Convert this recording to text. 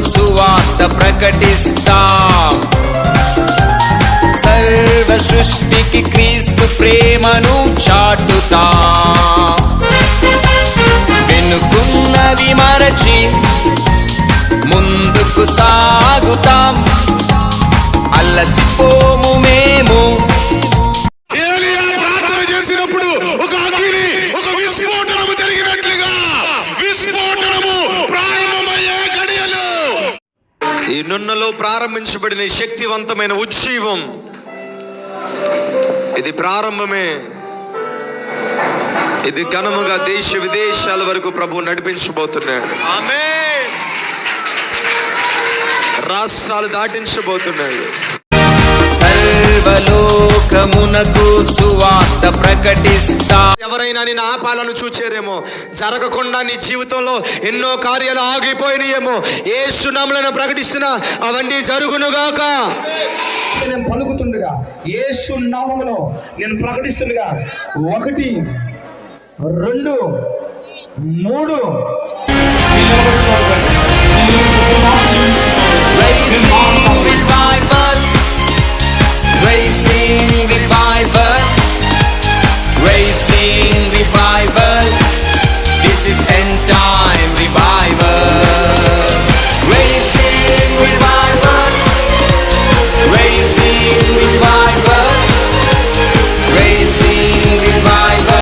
సువార్త ప్రకటిస్తాం. సర్వ సృష్టికి క్రీస్తు ప్రేమను చాటుతాం. వెనుకున్నవి మరచి ముందుకు సాగుతాం. అల్లసిపోము మేము ఈ నున్నలో ప్రారంభించబడిన శక్తివంతమైన ఉజ్జీవం. ఇది ప్రారంభమే. ఇది ఘనముగా దేశ విదేశాల వరకు ప్రభు నడిపించబోతున్నాడు. ఆమె రాష్ట్రాలు దాటించబోతున్నాడు సర్వలోకమునకు సువార్త ప్రకటిస్తా ఎవరైనా నేను ఆపాలను చూచారేమో జరగకుండా నీ జీవితంలో ఎన్నో కార్యాలు ఆగిపోయినాయేమో ఏ సునాములను ప్రకటిస్తున్నా అవన్నీ జరుగునుగాక నేను పలుకుతుండగా యేసు నామములో నేను ప్రకటిస్తుండగా ఒకటి రెండు మూడు.